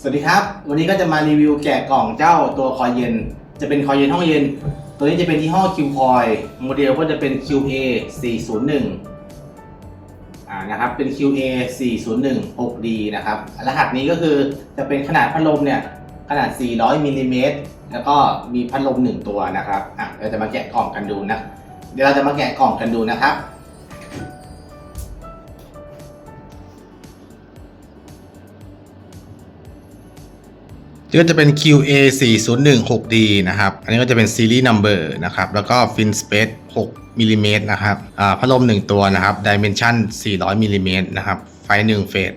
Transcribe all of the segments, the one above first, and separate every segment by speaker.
Speaker 1: สวัสดีครับ วันนี้ก็จะมารีวิวแกะกล่องเจ้าตัวคอยเย็น จะเป็นคอยเย็นห้องเย็น ตัวนี้จะเป็นที่ห้อ Q Coil โมเดลก็จะเป็น QA 401อ่านะครับเป็น QA 401 6D นะครับรหัสนี้ก็คือจะเป็นขนาดพัดลมเนี่ยขนาด 400มิลลิเมตรแล้วก็มีพัดลม 1 ตัวนะครับอะเราจะมาแกะกล่องกันดูนะ เดี๋ยวเราจะมาแกะกล่องกันดูนะครับ ก็จะเป็น QA 4 0 1 6D นะครับ อันนี้ก็จะเป็นซีรีส์นัมเบอร์นะครับ แล้วก็ Fin Space 6มิลลิเมตรนะครับอ่าพัดลม 1 ตัวนะครับ Dimension 400มิลลิเมตรนะครับ ไฟ 1 เฟส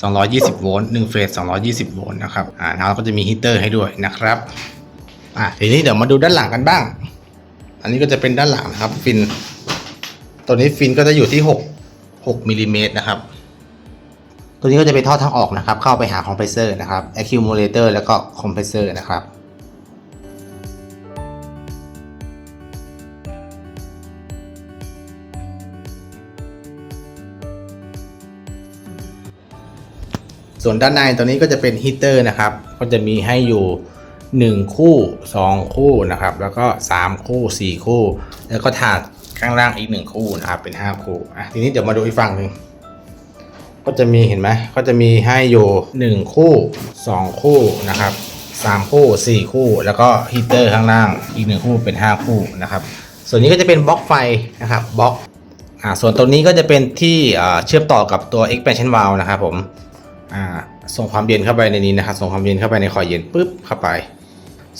Speaker 1: 220 โวลต์1เฟส220 โวลต์นะครับ อ่าแล้วก็จะมีฮีเตอร์ให้ด้วยนะครับ อ่าทีนี้เดี๋ยวมาดูด้านหลังกันบ้าง อันนี้ก็จะเป็นด้านหลังนะครับ ฟิน ตัวนี้ฟินก็จะอยู่ที่ 6 6มิลลิเมตรนะครับ ตัวนี้ก็จะเป็นท่อทางออกนะครับ เข้าไปหาคอมเพรสเซอร์นะครับ accumulator แล้วก็คอมเพรสเซอร์นะครับส่วนด้านในตัวนี้ก็จะเป็นฮีเตอร์นะครับ ก็จะมีให้อยู่ 1 คู่ 2 คู่นะครับ แล้วก็ 3 คู่ 4 คู่ แล้วก็ถาดข้างล่างอีก 1 คู่นะครับ เป็น 5 คู่ อะ ทีนี้เดี๋ยวมาดูอีกฝั่งหนึ่ง ก็จะมีเห็นไหมก็จะมีให้อยู่ 1 คู่ 2 คู่นะครับ 3 คู่ 4 คู่ แล้วก็ฮีเตอร์ข้างล่างอีก 1 คู่เป็น 5 คู่นะครับ ส่วนนี้ก็จะเป็นบล็อกไฟนะครับบล็อกอ่าส่วนตัวนี้ก็จะเป็นที่เชื่อมต่อกับตัว expansion valve นะครับผมอ่าส่งความเย็นเข้าไปในนี้นะครับส่งความเย็นเข้าไปในคอยเย็นปุ๊บเข้าไป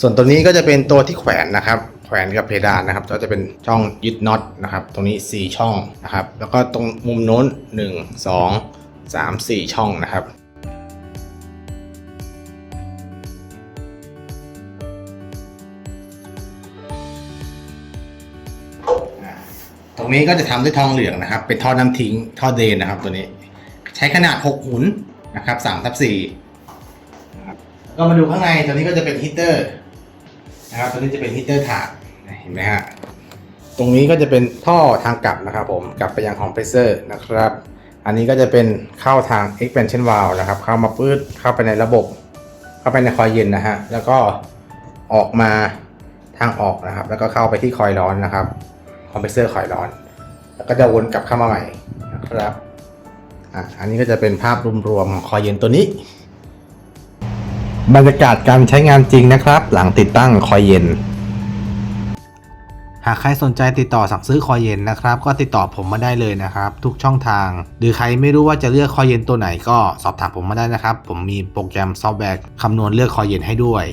Speaker 1: ส่วนตัวนี้ก็จะเป็นตัวที่แขวนนะครับแขวนกับเพดานนะครับก็จะเป็นช่องยึดน็อตนะครับ ตรงนี้ 4 ช่องนะครับ แล้วก็ตรงมุมโน้น 1 2 3 4 ช่องนะครับ ตรงนี้ก็จะทำด้วยทองเหลืองนะครับ เป็นท่อน้ำทิ้งท่อเดนนะครับตัวนี้ ใช้ขนาด 6 หุนนะครับ3ทับ4นะครับก็มาดูข้างในตัวนี้ก็จะเป็นฮีเตอร์นะครับตัวนี้จะเป็นฮีเตอร์ถาดเห็นไหมฮะตรงนี้ก็จะเป็นท่อทางกลับนะครับผม กลับไปยังคอมเพรสเซอร์นะครับ อันนี้ก็จะเป็นเข้าทาง expansion valve นะครับ เข้ามาปื้ดเข้าไปในระบบ เข้าไปในคอยเย็นนะฮะ แล้วก็ออกมาทางออกนะครับ แล้วก็เข้าไปที่คอยร้อนนะครับคอมเพรสเซอร์คอยร้อน แล้วก็จะวนกลับเข้ามาใหม่นะครับอะอันนี้ก็จะเป็นภาพรวมๆของคอยเย็นตัวนี้ บรรยากาศการใช้งานจริงนะครับ หลังติดตั้งคอยเย็น หากใครสนใจติดต่อสั่งซื้อคอยเย็นนะครับ ก็ติดต่อผมมาได้เลยนะครับ ทุกช่องทาง หรือใครไม่รู้ว่าจะเลือกคอยเย็นตัวไหนก็สอบถามผมมาได้นะครับ ผมมีโปรแกรมซอฟต์แวร์คำนวณเลือกคอยเย็นให้ด้วย